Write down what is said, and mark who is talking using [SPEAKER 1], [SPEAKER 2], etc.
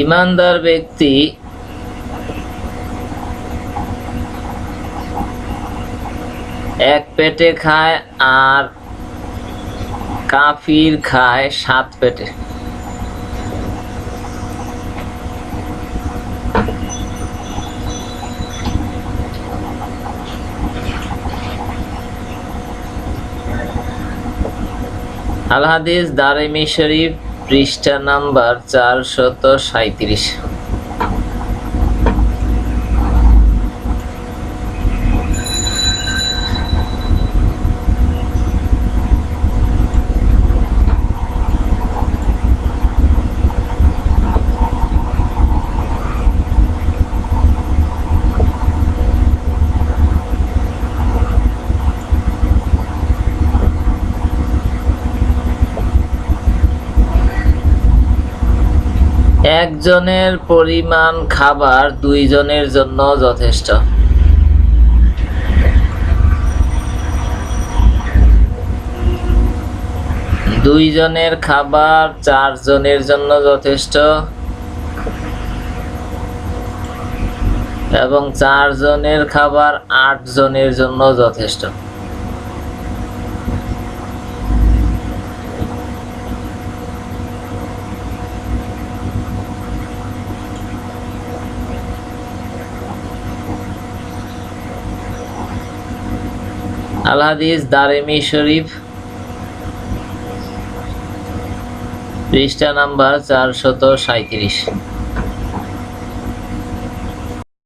[SPEAKER 1] ইমানদার ব্যক্তি এক পেটে খায় আর কাফির খায় সাত পেটে। আল হাদিস দারিমি শরীফ পৃষ্ঠা নাম্বার চারশত সাঁত্রিশ একজনের পরিমাণ খাবার দুইজনের জন্য যথেষ্ট। দুইজনের খাবার চারজনের জন্য যথেষ্ট এবং চারজনের খাবার আট জনের জন্য যথেষ্ট। আল হাদিস দারেমি শরীফ পৃষ্ঠা নাম্বার চারশত সাঁত্রিশ